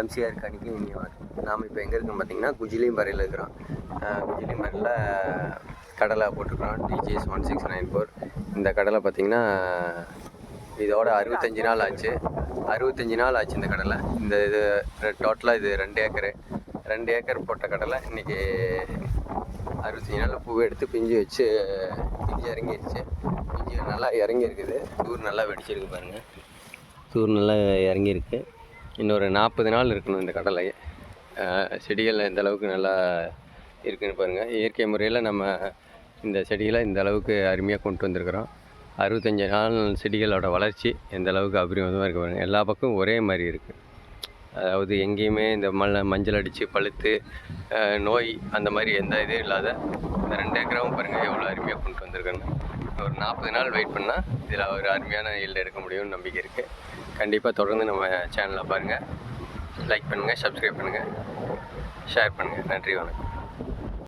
MCR கணிக்கு இனியவர் நாம் இப்போ எங்கே இருக்கோம் பார்த்தீங்கன்னா குஜிலியம்பாறையில் இருக்கிறோம். அஹ் குஜிலியம்பாறையில் கடலை போட்டிருக்கிறோம். DGS one six nine four இந்த கடலை பார்த்தீங்கன்னா இதோட அறுபத்தஞ்சி நாள் ஆச்சு. அறுபத்தஞ்சி நாள் ஆச்சு இந்த கடலை. இந்த இது டோட்டலாக இது ரெண்டு ஏக்கரு. ரெண்டு ஏக்கர் போட்ட கடலை இன்றைக்கி அறுபத்தஞ்சி நாளில் பூவை எடுத்து பிஞ்சு வச்சு பிஞ்சு இறங்கிருச்சு. பிஞ்சு நல்லா இறங்கியிருக்குது. தூர் நல்லா வெடிச்சிருக்கு பாருங்கள் தூர் நல்லா இறங்கியிருக்கு. இன்னொரு நாற்பது நாள் இருக்கணும் இந்த கடலை. செடிகள் எந்த அளவுக்கு நல்லா இருக்குன்னு பாருங்கள் இயற்கை முறையில் நம்ம இந்த செடிகளை இந்த அளவுக்கு அருமையாக கொண்டு வந்திருக்கிறோம். அறுபத்தஞ்சு நாள் செடிகளோட வளர்ச்சி எந்த அளவுக்கு அபரிமிதமாக இருக்கு பாருங்கள் எல்லா பக்கமும் ஒரே மாதிரி இருக்குது அதாவது எங்கேயுமே இந்த மல்ல மஞ்சள் அடித்து பழுத்து நோய் அந்த மாதிரி எந்த இதுவும் இல்லாத இந்த ரெண்டு ஏக்கராவும் பாருங்கள் எவ்வளோ அருமையாக கொண்டு வந்திருக்காங்க. ஒரு நாற்பது நாள் வெயிட் பண்ணால் இதில் ஒரு அருமையான ஈல்டு எடுக்க முடியும்னு நம்பிக்கை இருக்குது கண்டிப்பாக தொடர்ந்து நம்ம சேனலை பாருங்கள் லைக் பண்ணுங்கள் சப்ஸ்கிரைப் பண்ணுங்கள் ஷேர் பண்ணுங்கள் நன்றி வணக்கம்.